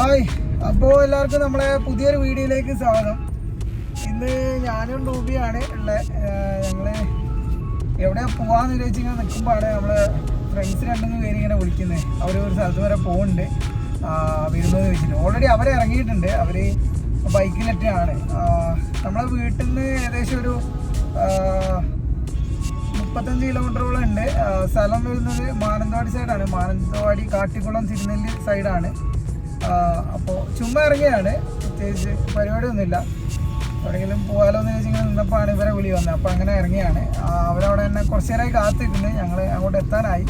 Hi. അപ്പോൾ എല്ലാവർക്കും നമ്മളെ പുതിയൊരു വീഡിയോയിലേക്ക് സ്വാഗതം. ഇന്ന് ഞാനും ഡൂബിയാണ് ഉള്ളത് ഞങ്ങൾ എവിടെ പോവാന്ന് ചോദിച്ചു കഴിഞ്ഞാൽ നിൽക്കുമ്പോഴാണ് നമ്മൾ ഫ്രണ്ട്സ് രണ്ടുമൂന്ന് പേര് ഇങ്ങനെ വിളിക്കുന്നത് അവർ ഒരു സ്ഥലത്ത് വരെ പോകുന്നുണ്ട് വരുന്നത് വെച്ചിട്ട്. ഓൾറെഡി അവരെ ഇറങ്ങിയിട്ടുണ്ട്. അവർ ബൈക്കിലൊക്കെയാണ് നമ്മളെ വീട്ടിൽ നിന്ന് ഏകദേശം ഒരു മുപ്പത്തഞ്ച് കിലോമീറ്ററോളം ഉണ്ട്. സ്ഥലം വരുന്നത് മാനന്തവാടി സൈഡാണ് മാനന്തവാടി കാട്ടിക്കുളം തിരുനെല്ലി സൈഡാണ് അപ്പോൾ ചുമ്മാ ഇറങ്ങിയാണ്. പ്രത്യേകിച്ച് പരിപാടിയൊന്നുമില്ല. എവിടെയെങ്കിലും പോകാലോ എന്ന് ചോദിച്ചാൽ ഇങ്ങനെ നിന്നപ്പോഴാണ് ഇവരെ വിളി വന്നത്. അപ്പോൾ അങ്ങനെ ഇറങ്ങിയാണ്. അവരവിടെ എന്നെ കുറച്ച് നേരമായി കാത്തിട്ടുണ്ട് ഞങ്ങൾ അങ്ങോട്ട് എത്താനായി.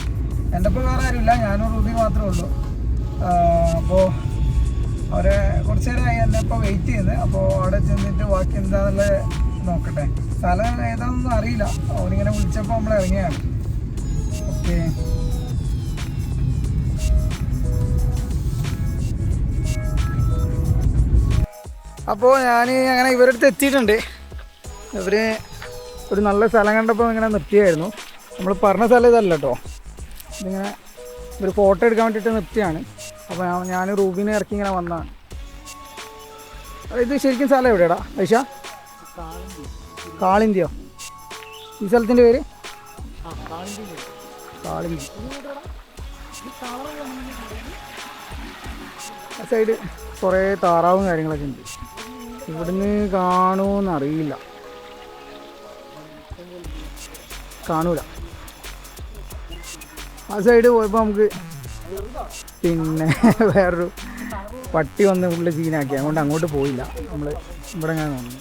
എന്റെ ഒപ്പം വേറെ ആരുമില്ല. ഞാനും റൂബി മാത്രമേ ഉള്ളൂ. അപ്പോൾ അവരെ കുറച്ച് നേരമായി എന്നെ ഇപ്പോൾ വെയിറ്റ് ചെയ്യുന്നത് അപ്പോൾ അവിടെ ചെന്നിട്ട് ബാക്കി എന്താണെന്നുള്ളത് നോക്കട്ടെ. സ്ഥലം ഏതാണെന്നൊന്നും അറിയില്ല. അവരിങ്ങനെ വിളിച്ചപ്പോൾ നമ്മൾ ഇറങ്ങിയാണ്. ഓക്കെ. അപ്പോൾ ഞാൻ അങ്ങനെ ഇവരുടെ അടുത്ത് എത്തിയിട്ടുണ്ട്. ഇവർ ഒരു നല്ല സ്ഥലം കണ്ടപ്പോൾ ഇങ്ങനെ നിർത്തിയായിരുന്നു. നമ്മൾ പറഞ്ഞ സ്ഥലം ഇതല്ല കേട്ടോ ഇതിങ്ങനെ ഒരു ഫോട്ടോ എടുക്കാൻ വേണ്ടിയിട്ട് നിർത്തിയാണ്. അപ്പോൾ ഞാൻ റൂബിനെ ഇറക്കി ഇങ്ങനെ വന്നതാണ്. ഇത് ശരിക്കും സ്ഥലം എവിടെയാടാ? ഐഷ? കാളിന്തിയോ? ഈ സ്ഥലത്തിന്റെ പേര്? സൈഡ് കുറേ താറാവും കാര്യങ്ങളൊക്കെ ഉണ്ട്. ഇവിടുന്ന് കാണൂന്നറിയില്ല കാണൂല. ആ സൈഡ് പോയപ്പോൾ നമുക്ക് പിന്നെ വേറൊരു പട്ടി വന്ന് ഉള്ളിൽ സീനാക്കി അതുകൊണ്ട് അങ്ങോട്ട് പോയില്ല. നമ്മൾ ഇവിടെ ഞാൻ വന്നു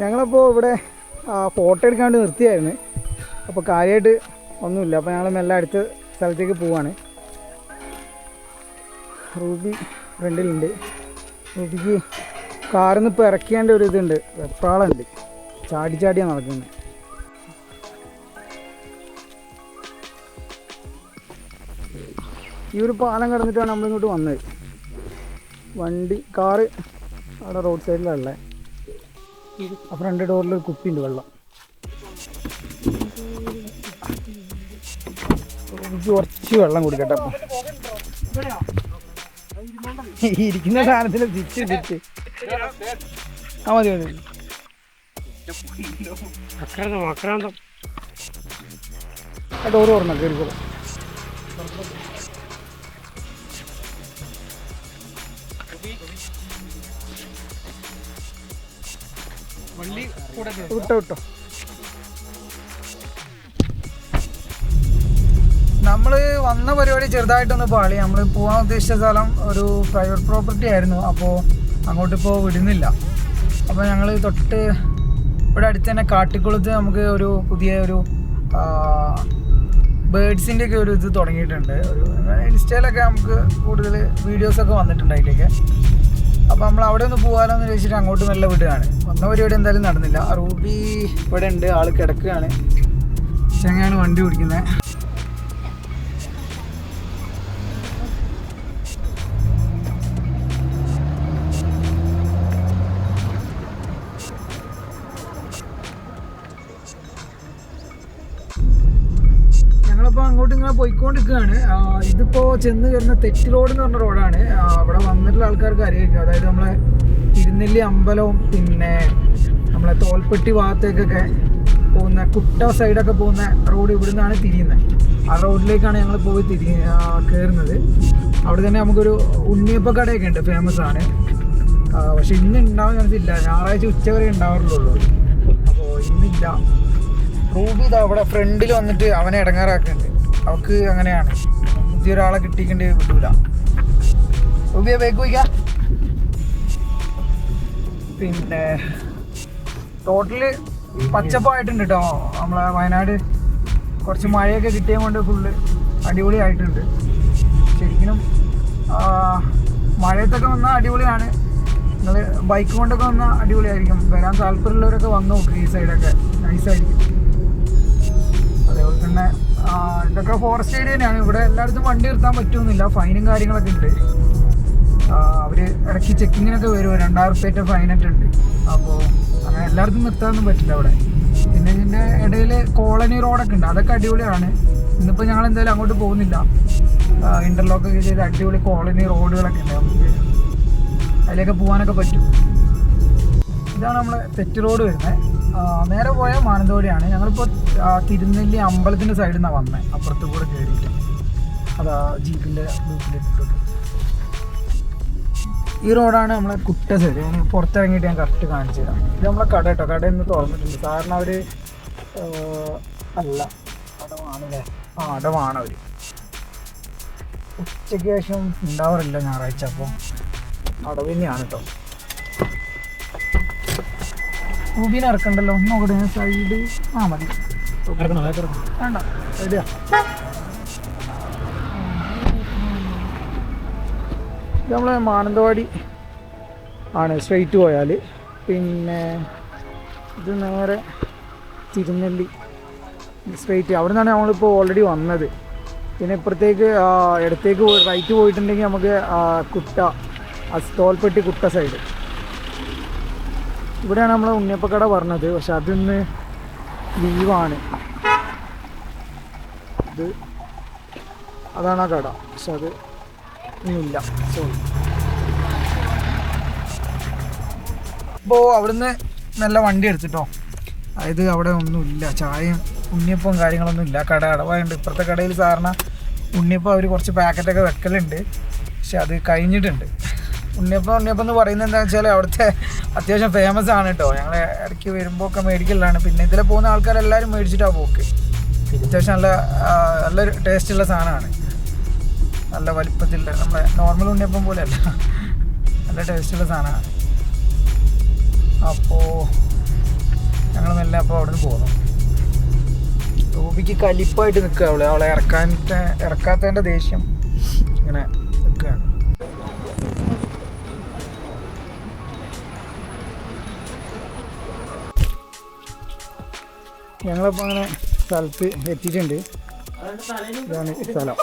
ഞങ്ങളപ്പോൾ ഇവിടെ ഫോട്ടോ എടുക്കാണ്ട് നിർത്തിയായിരുന്നു. അപ്പോൾ കാര്യമായിട്ട് ഒന്നുമില്ല. അപ്പോൾ ഞങ്ങൾ മെല്ലെ അടുത്ത സ്ഥലത്തേക്ക് പോവാണ്. റൂബി ഫ്രണ്ടിലുണ്ട്. റൂബിക്ക് കാറിൽ നിന്ന് ഇപ്പോൾ ഇറക്കേണ്ട ഒരു ഇതുണ്ട്. വെപ്രാളുണ്ട്. ചാടി ചാടിയാണ് നടക്കുന്നത്. ഈ ഒരു പാലം കടന്നിട്ടാണ് നമ്മളിങ്ങോട്ട് വന്നത്. വണ്ടി കാറ് അവിടെ റോഡ് സൈഡിലുള്ള ആ ഫ്രണ്ട് ഡോറിൽ ഒരു കുപ്പിയുണ്ട് വെള്ളം. എനിക്ക് കുറച്ച് വെള്ളം കുടിക്കട്ടെ. ഇരിക്കുന്ന സാധനത്തിന് തിരിച്ച് തിരിച്ച്. ആ മതി മതി. അക്രാന്തം അക്രാന്തം ആ ഡോറ് തുറന്ന കയറിക്കോളൂ വിട്ടോ വിട്ടോ. നമ്മൾ വന്ന പരിപാടി ചെറുതായിട്ടൊന്ന് പാളി. നമ്മൾ പോകാൻ ഉദ്ദേശിച്ച സ്ഥലം ഒരു പ്രൈവറ്റ് പ്രോപ്പർട്ടി ആയിരുന്നു. അപ്പോൾ അങ്ങോട്ട് ഇപ്പോൾ വിടുന്നില്ല. അപ്പോൾ ഞങ്ങൾ തൊട്ട് ഇവിടെ അടുത്ത് തന്നെ കാട്ടിക്കുളത്ത് നമുക്ക് ഒരു പുതിയ ഒരു ബേഡ്സിന്റെ ഒക്കെ ഒരു ഇത് തുടങ്ങിയിട്ടുണ്ട്. ഒരു ഇൻസ്റ്റയിലൊക്കെ നമുക്ക് കൂടുതൽ വീഡിയോസൊക്കെ വന്നിട്ടുണ്ട് അതിലേക്ക്. അപ്പോൾ നമ്മൾ അവിടെ ഒന്ന് പോകാലോ എന്ന് ചോദിച്ചിട്ട് അങ്ങോട്ട് നല്ല വിടുകയാണ്. വന്ന പരിപാടി എന്തായാലും നടന്നില്ല. റൂബി ഇവിടെ ഉണ്ട് ആൾ കിടക്കുകയാണ്. ചെങ്ങയാണ് വണ്ടി ഓടിക്കുന്നത്. ഞങ്ങളിപ്പോൾ അങ്ങോട്ട് ഇങ്ങനെ പോയിക്കൊണ്ടിരിക്കുകയാണ്. ഇതിപ്പോൾ ഇതിപ്പോ ചെന്ന് കയറുന്ന തെറ്റ് റോഡ് എന്ന് പറഞ്ഞ റോഡാണ്. അവിടെ വന്നിട്ടുള്ള ആൾക്കാർക്ക് അറിയായിരിക്കും. അതായത് നമ്മളെ തിരുനെല്ലി അമ്പലവും പിന്നെ നമ്മളെ തോൽപ്പെട്ടി ഭാഗത്തേക്കൊക്കെ പോകുന്ന കുട്ട സൈഡൊക്കെ പോകുന്ന റോഡ് ഇവിടുന്നാണ് തിരിയുന്നത്. ആ റോഡിലേക്കാണ് ഞങ്ങൾ പോയി തിരി കയറുന്നത് അവിടെ തന്നെ നമുക്കൊരു ഉണ്ണിയപ്പ കടയൊക്കെ ഉണ്ട്. ഫേമസ് ആണ് പക്ഷെ ഇന്ന് ഉണ്ടാവാൻ ചാൻസ് ഇല്ല. ഞായറാഴ്ച ഉച്ച വരെ ഉണ്ടാവാറുള്ളൂ ഇതാ അവിടെ ഫ്രണ്ടിൽ വന്നിട്ട് അവനെ ഇടങ്ങാറാക്കുന്നുണ്ട്. അവക്ക് അങ്ങനെയാണ്. പുതിയൊരാളെ കിട്ടിക്കേണ്ടി വിടൂല. റൂബിയെ ബേക്ക് പിന്നെ ടോട്ടൽ പച്ചപ്പായിട്ടുണ്ട് കേട്ടോ നമ്മളെ വയനാട് കുറച്ച് മഴയൊക്കെ കിട്ടിയത് കൊണ്ട് ഫുള്ള് അടിപൊളിയായിട്ടുണ്ട്. ശരിക്കും മഴയത്തൊക്കെ വന്നാൽ അടിപൊളിയാണ്. നിങ്ങൾ ബൈക്ക് കൊണ്ടൊക്കെ വന്നാൽ അടിപൊളിയായിരിക്കും. വരാൻ താല്പര്യമുള്ളവരൊക്കെ വന്നു നോക്ക് ഈ സൈഡൊക്കെ നൈസായിരിക്കും തന്നെ ആ, ഇതൊക്കെ ഫോറസ്റ്റ് ഏരിയ ഇവിടെ എല്ലായിടത്തും വണ്ടി നിർത്താൻ പറ്റുമെന്നില്ല ഫൈനും കാര്യങ്ങളൊക്കെ ഉണ്ട്. അവർ ഇടയ്ക്ക് ചെക്കിങ്ങിനൊക്കെ വരുമോ രണ്ടായിരം റുപ്യേറ്റ ഫൈനൊക്കെ ഉണ്ട്. അപ്പോൾ അങ്ങനെ എല്ലായിടത്തും നിർത്താനൊന്നും പറ്റില്ല അവിടെ. പിന്നെ ഇതിന്റെ ഇടയിൽ കോളനി റോഡൊക്കെ ഉണ്ട്. അതൊക്കെ അടിപൊളിയാണ്. ഇന്നിപ്പോൾ ഞങ്ങൾ എന്തായാലും അങ്ങോട്ട് പോകുന്നില്ല. ഇന്റർലോക്കൊക്കെ ചെയ്ത് അടിപൊളി കോളനി റോഡുകളൊക്കെ ഉണ്ട് നമുക്ക്. അതിലേക്ക് പോകാനൊക്കെ പറ്റും. ഇതാണ് നമ്മൾ തെറ്റ് റോഡ് വരുന്നത് നേരെ പോയ മാനന്തവാടിയാണ്. ഞങ്ങളിപ്പോൾ തിരുനെല്ലി അമ്പലത്തിന്റെ സൈഡിൽ നിന്നാണ് വന്നത് അപ്പുറത്ത് കൂടെ കയറിയിട്ട് അതാ ജീപ്പിന്റെ ഈ റോഡാണ് നമ്മളെ കുട്ട സൈഡ് ഞാൻ പുറത്തിറങ്ങിയിട്ട് ഞാൻ കറക്റ്റ് കാണിച്ചു തരാം. ഇത് നമ്മളെ കട കേട്ടോ. കട ഇന്ന് തുറന്നിട്ടുണ്ട് കാരണം അവർ അല്ല. അടവാണല്ലേ ആ അടവാണ് അവർ ഉച്ചയ്ക്ക് ശേഷം ഉണ്ടാവാറില്ല ഞായറാഴ്ച അപ്പോൾ അടവ് തന്നെയാണ് കേട്ടോ. റൂബീൻ ഇറക്കണ്ടല്ലോ? നോക്കട്ടെ ഞാൻ സൈഡ് ആ മതി. വേണ്ട. റെഡിയാ. ഇത് നമ്മളെ മാനന്തവാടി ആണ് സ്ട്രെയിറ്റ് പോയാൽ പിന്നെ ഇത് നേരെ തിരുനെല്ലി. സ്ട്രെയിറ്റ് അവിടെ നിന്നാണ് നമ്മളിപ്പോൾ ഓൾറെഡി വന്നത്. പിന്നെ ഇപ്പുറത്തേക്ക് ഇടത്തേക്ക് റൈറ്റ് പോയിട്ടുണ്ടെങ്കിൽ നമുക്ക് കുട്ട തോൽപ്പെട്ടി കുട്ട സൈഡ് ഇവിടെയാണ് നമ്മൾ ഉണ്ണിയപ്പക്കട പറഞ്ഞത്. പക്ഷെ അതിന്ന് ലീവാണ്. ഇത് അതാണ് ആ കട. പക്ഷെ അത് ഇന്നില്ല. സോറി ഇപ്പോൾ അവിടുന്ന് നല്ല വണ്ടി എടുത്തിട്ടോ. അതായത് അവിടെ ഒന്നുമില്ല ചായയും ഉണ്ണിയപ്പവും കാര്യങ്ങളൊന്നും ഇല്ല. കട അടവായുണ്ട് ഇപ്പുറത്തെ കടയിൽ സാറിന് ഉണ്ണിയപ്പം അവർ കുറച്ച് പാക്കറ്റൊക്കെ വെക്കലുണ്ട്. പക്ഷെ അത് കഴിഞ്ഞിട്ടുണ്ട്. ഉണ്ണിയപ്പം ഉണ്ണിയപ്പം എന്ന് പറയുന്നത് എന്താണെന്ന് വെച്ചാൽ അവിടുത്തെ അത്യാവശ്യം ഫേമസ് ആണ് കേട്ടോ ഞങ്ങൾ ഇടയ്ക്ക് വരുമ്പോൾ ഒക്കെ മേടിക്കലാണ്. പിന്നെ ഇതിലെ പോകുന്ന ആൾക്കാരെല്ലാവരും മേടിച്ചിട്ടാണ് പോക്ക്. അത്യാവശ്യം നല്ല നല്ല ടേസ്റ്റുള്ള സാധനമാണ്. നല്ല വലിപ്പത്തിലുള്ള നമ്മളെ നോർമൽ ഉണ്ണിയപ്പം പോലെയല്ല. നല്ല ടേസ്റ്റുള്ള സാധനമാണ്. അപ്പോൾ ഞങ്ങൾ മെല്ലെ അപ്പോൾ അവിടെ നിന്ന് പോകുന്നു റൂബിക്ക് കലിപ്പായിട്ട് നിൽക്കുക അവളെ. അവളെ ഇറക്കാൻ ഇറക്കാത്തതിന്റെ ദേഷ്യം ഇങ്ങനെ നിൽക്കുകയാണ്. ഞങ്ങളിപ്പോൾ അങ്ങനെ സ്ഥലത്ത് എത്തിയിട്ടുണ്ട്. ഇതാണ് സ്ഥലം.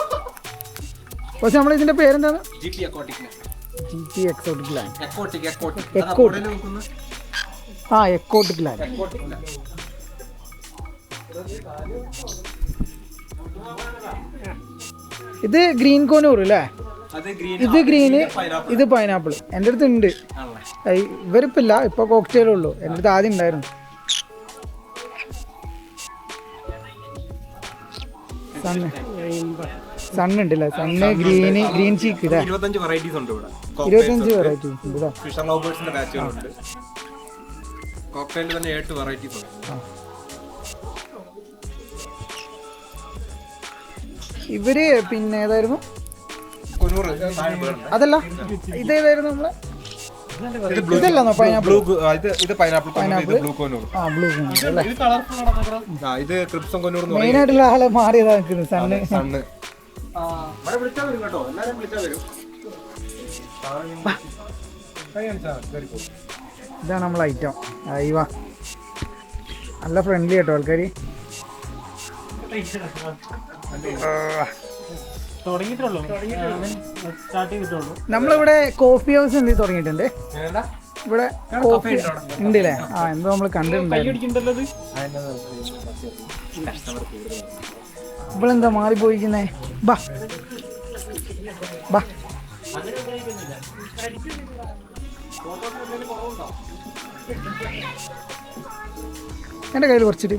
പക്ഷെ നമ്മൾ ഇതിന്റെ പേരെന്താണ്? ജി പി എക്സോട്ടിക് ലാൻഡ് ആ എക്കോട്ടിക് ലാൻഡ്. ഇത് ഗ്രീൻ കോനൂർ അല്ലേ ഇത് ഗ്രീന് ഇത് പൈനാപ്പിൾ എന്റെ അടുത്ത് ഉണ്ട്. ഇവരിപ്പില്ല ഇപ്പൊ കോക്ടെയിലുള്ളൂ എന്റെ അടുത്ത് ആദ്യം ഉണ്ടായിരുന്നു. സണ്ണ്. സണ്ണ് അല്ലേ സണ്ണ് ഗ്രീന് ഗ്രീൻ ചീക്ക് ഇരുപത്തഞ്ച് വെറൈറ്റീസ് ഉണ്ട് ഇവിടെ. ഇരുപത്തഞ്ച് ഉണ്ട്. ഇതാ. ഫിഷർ ലോബേഴ്സിന്റെ ബാച്ചുകളുണ്ട് കോക്ടെയിൽ തന്നെ എട്ട് വെറൈറ്റീസ് ഉണ്ട്. ഇവർ പിന്നെ ഏതായിരുന്നു. അതല്ല. ഇതേതായിരുന്നു നമ്മളെ? ഇത് പൈനാപ്പിൾ ബ്ലൂ കൊനൂർ ആ ബ്ലൂ ഇത് കളർഫുൾ ആ ഇത് ക്രിപ്സം കൊനൂർ എന്ന് മെയിൻ ആയിട്ടുള്ള ആളെ മാറിയതാ നിൽക്കുന്നത് സണ്ണ്. സണ്ണ്. ഇവിടെ വിളിച്ചാൽ വരും കേട്ടോ. എല്ലാരും വിളിച്ചാൽ വരും. ഇതാണ് നമ്മളെ ഐറ്റം അയ്യോ നല്ല ഫ്രണ്ട്ലി കേട്ടോ ആൾക്കാർ നമ്മളിവിടെ കോഫി ഹൗസ് എന്ത് തുടങ്ങിയിട്ടുണ്ട്? ഇവിടെ കോഫി ഉണ്ടല്ലേ? ആ എന്തോ നമ്മൾ കണ്ടിട്ടുണ്ടായിരുന്നു. ഇവളെന്താ മാറിപ്പോയിരിക്കുന്നേ? ബാ. ബാ. എന്റെ കയ്യിൽ കുറച്ചിട്ട്.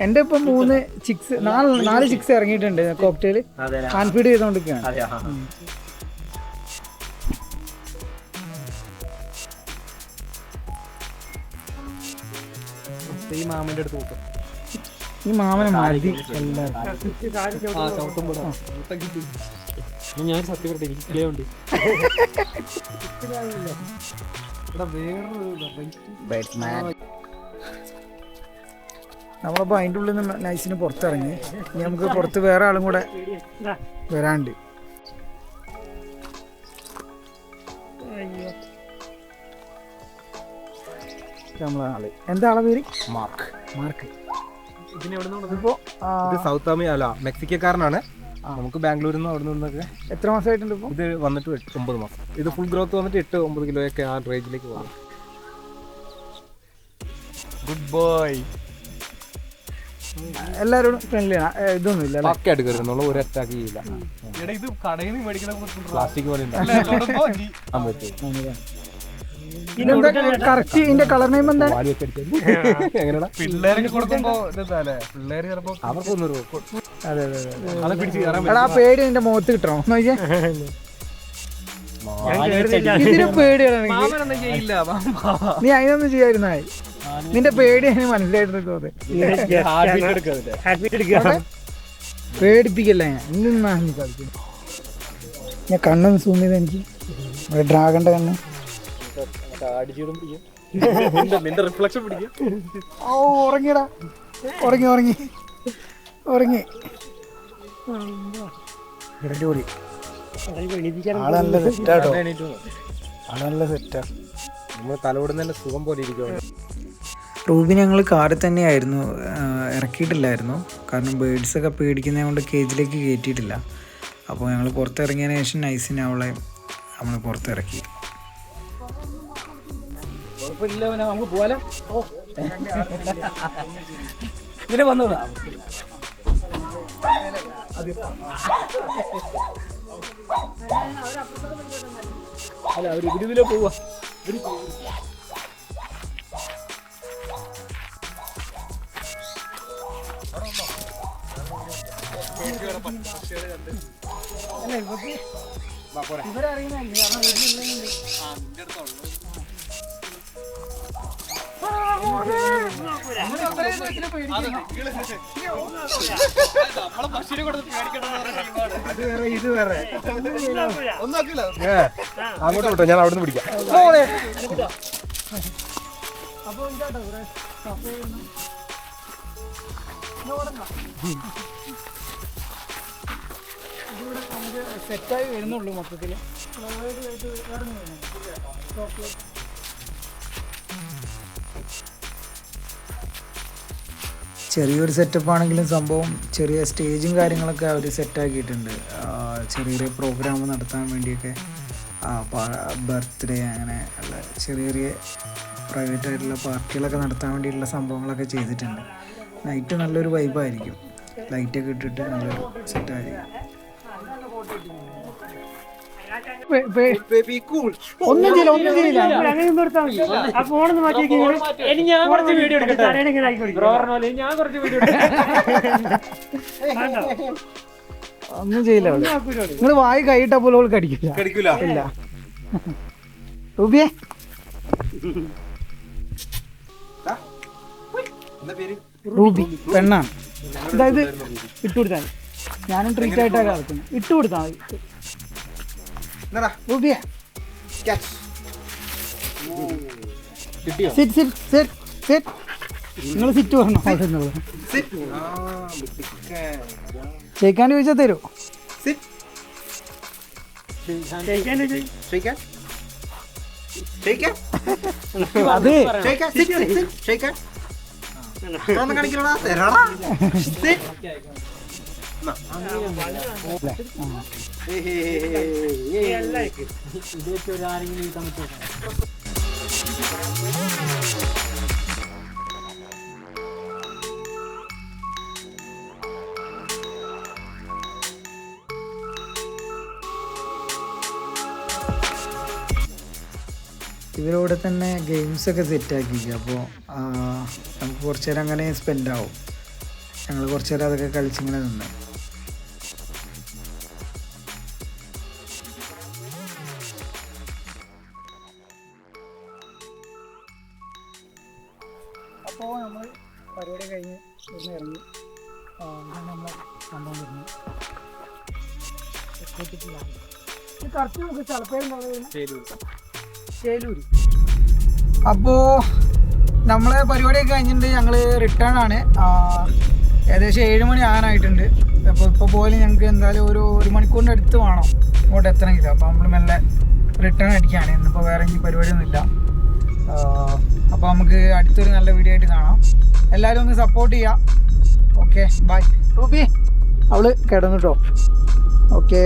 എന്റെ ഇപ്പൊ മൂന്ന് ചിക്സ് നാല് നാല് ചിക്സ് ഇറങ്ങിയിട്ടുണ്ട് കോക്ടെയിൽ ഹാൻഡ് ചെയ്തോണ്ടിരിക്കുകയാണ് ഈ മാമന്റെ അടുത്ത് നോക്കാം. ഈ മാമനെ മതി ഞാൻ സത്യം പറഞ്ഞിട്ട് എനിക്ക് കിളിയ ഉണ്ട്. നമ്മളപ്പോൾ അതിന്റെ ഉള്ളിൽ നിന്ന് നൈസിന് പുറത്തിറങ്ങി. ഇനി നമുക്ക് പുറത്ത് വേറെ ആളും കൂടെ വരാണ്ട്. ഇത് നമ്മളെ ആൾ. എന്താ ആളെ പേര്? മാർക്ക്. മാർക്ക്. ഇപ്പോ ആ, ഇത് സൗത്ത് അല്ല മെക്സിക്കക്കാരനാണ്. നമുക്ക് ബാംഗ്ലൂരിൽ നിന്ന് അവിടെ നിന്നൊക്കെ എത്ര മാസമായിട്ടുണ്ട് ഇപ്പൊ? ഇത് വന്നിട്ട് എട്ട് ഒമ്പത് മാസം. ഇത് ഫുൾ ഗ്രോത്ത് വന്നിട്ട് എട്ട് ഒമ്പത് കിലോയൊക്കെ ആ റേഞ്ചിലേക്ക് പോകും ഗുഡ് ബോയ് എല്ലാരോടും ഫ്രണ്ട്ലി ഇതൊന്നും ഇല്ല കയറുന്നുള്ള ഒരു അറ്റാക്ക് ചെയ്യില്ല. ഇത് കടയിൽ നിന്ന് മേടിക്കണ പ്ലാസ്റ്റിക് പോലെ കറക്റ്റ് ഇതിന്റെ കളർ നെയിം എന്താണ്? പിള്ളേർക്ക് കൊടുക്കുമ്പോ പിള്ളേര് ചിലപ്പോ അവർക്കൊന്നും ഒരു അതെ അതെ അതെ ആ പേടി നിന്റെ മുഖത്ത് കിട്ടണോ? നോക്കിയേ. ഇതിന് പേടിയാണ്. നീ അതിനൊന്നും ചെയ്യായിരുന്നായി നിന്റെ പേടി എനിക്ക് മനസ്സിലായിട്ട് തോന്നി പേടിപ്പിക്കല്ല ഞാൻ. ഇന്നാ നീ കളിക്കുന്നത് ഞാൻ കണ്ണൊന്ന് സൂം ചെയ്ത് എനിക്ക് ഒരു ഡ്രാഗന്റെ കണ്ണ്. നിന്റെ റിഫ്ലക്ഷൻ പിടിക്കും. ഓ ഉറങ്ങിയടാ. ഉറങ്ങി ഉറങ്ങി. ഉറങ്ങി. അടിപൊളി. ആൾ നല്ല സെറ്റാട്ടോ ആൾ നല്ല സെറ്റാ നമ്മൾ തലോടുന്നതിന്റെ സുഖം പോലെ ഇരിക്കുവാണ്. റൂബി ഞങ്ങൾ കാറിൽ തന്നെയായിരുന്നു ഇറക്കിയിട്ടില്ലായിരുന്നു. കാരണം ബേഡ്സ് ഒക്കെ പേടിക്കുന്നത് കൊണ്ട് കേജിലേക്ക് കയറ്റിയിട്ടില്ല അപ്പോൾ ഞങ്ങൾ പുറത്തിറങ്ങിയതിന് ശേഷം നൈസിന് അവളെ നമ്മൾ പുറത്തിറക്കി. അല്ല അവർ ഇതിലേ പോവാ. ഇത് വേറെ അങ്ങോട്ട് വിട്ടോ ഞാൻ അവിടെ നിന്ന് പിടിക്കാം സെറ്റായി വരുന്നുള്ളൂ മൊത്തത്തിൽ ചെറിയൊരു സെറ്റപ്പ് ആണെങ്കിലും സംഭവം ചെറിയ സ്റ്റേജും കാര്യങ്ങളൊക്കെ അവർ സെറ്റാക്കിയിട്ടുണ്ട് ചെറിയ ചെറിയ പ്രോഗ്രാം നടത്താൻ വേണ്ടിയൊക്കെ ബർത്ത്ഡേ അങ്ങനെ ഉള്ള ചെറിയ ചെറിയ പ്രൈവറ്റ് ആയിട്ടുള്ള പാർട്ടികളൊക്കെ നടത്താൻ വേണ്ടിയിട്ടുള്ള സംഭവങ്ങളൊക്കെ ചെയ്തിട്ടുണ്ട്. നൈറ്റ് നല്ലൊരു വൈബായിരിക്കും ലൈറ്റൊക്കെ ഇട്ടിട്ട് നല്ലൊരു സെറ്റായിരിക്കും ഒന്നും ചെയ്യില്ല ഒന്നും ചെയ്യില്ല. ഞാൻ കുറച്ച് വീഡിയോ എടുക്കട്ടെ. ഞാൻ കുറച്ച് വീഡിയോ ഒന്നും ചെയ്യില്ല നിങ്ങൾ വായി കൈയിട്ട പോലെ അവൾക്ക് അടിക്കില്ല കടിക്കൂല. ഇല്ല. റൂബിയെ. റൂബി. പെണ്ണാണ്. അതായത് ഇട്ടുകൊടുത്താൽ. ഞാനും ട്രീറ്റ് ആയിട്ടാണ് കിടക്കുന്നത് ഇട്ട് കൊടുത്താൽ മതി. റൂബിയെ സിറ്റ് സിറ്റ് സിറ്റ് സിറ്റ് നിങ്ങൾ സിറ്റ് മിടുക്കൻ. ഷെയ്ക്കാൻ ചോദിച്ചാൽ തരൂ? അത് ഷെയ്ക്കാൻ ഒരു ആരെങ്കിലും ഷെയ്ക്കാൻ ഇവരോടെ തന്നെ ഗെയിംസ് ഒക്കെ സെറ്റ് ആക്കിയിരിക്കുക അപ്പോൾ നമുക്ക് കുറച്ച് നേരം അങ്ങനെ സ്പെൻഡ് ആവും. ഞങ്ങൾ കുറച്ച് നേരം അതൊക്കെ കളിച്ചിങ്ങനെ നിന്ന്. അപ്പോൾ നമ്മൾ പരിപാടി കഴിഞ്ഞ് ഇവിടുന്ന് ഇറങ്ങി. നമ്മൾ കണ്ടോണ്ടിരുന്നു ഇത് കറക്റ്റ് നമുക്ക് സ്ഥലപ്പേരുണ്ടാവുന്നത് ചേലൂര് അപ്പോ നമ്മളെ പരിപാടിയൊക്കെ കഴിഞ്ഞിട്ടുണ്ട്. ഞങ്ങൾ റിട്ടേൺ ആണ്. ഏകദേശം ഏഴ് മണി ആകാനായിട്ടുണ്ട്. അപ്പോൾ ഇപ്പോൾ പോലും ഞങ്ങൾക്ക് എന്തായാലും ഒരു ഒരു മണിക്കൂറിന്റെ അടുത്ത് വേണം ഇങ്ങോട്ട് എത്തണമെങ്കിൽ. അപ്പോൾ നമ്മൾ മെല്ലെ റിട്ടേൺ അടിക്കുകയാണ്. ഇന്നിപ്പോൾ വേറെ ഈ പരിപാടിയൊന്നുമില്ല അപ്പോൾ നമുക്ക് അടുത്തൊരു നല്ല വീഡിയോ ആയിട്ട് കാണാം. എല്ലാവരും ഒന്ന് സപ്പോർട്ട് ചെയ്യാം. ഓക്കെ ബൈ റൂബി അവൾ കിടന്നു കേട്ടോ ഓക്കെ